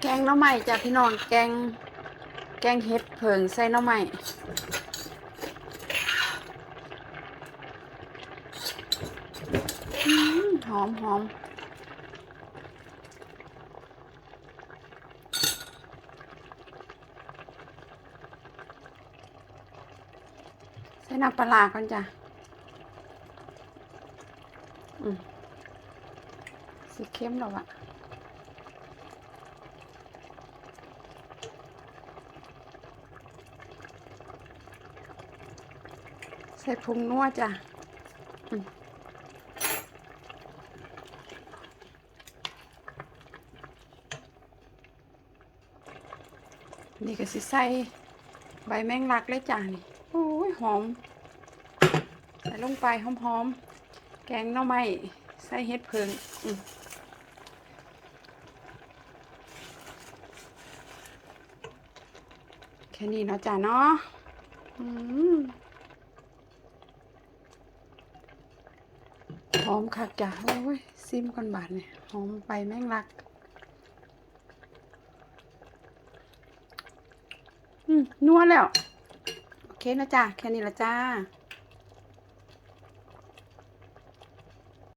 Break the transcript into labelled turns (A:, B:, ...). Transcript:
A: แกงน้ำใหม่จ้ะพี่น้องแกง แกงเห็ดเผิงใส่น้ำใหม่หอมหอมใส่น้ำปลาก่อนจ้ะสีเข้มแล้วะ ใส่ผงนัวจ้ะนี่ก็สิใส่ใบแมงลักเลยจ้ะนี่โอ้ยหอม ใส่ลงไปหอมๆ แกงหน่อไม้ใส่เห็ดเพิงแค่นี้เนาะจ้ะเนาะอืม อมคักจ้ะโอ้ยซิมก่อนบาทเนี่ยหอมไปแม่งรัก อืมนัวแล้ว โอเคนะจ้ะแค่นี้ละจ้า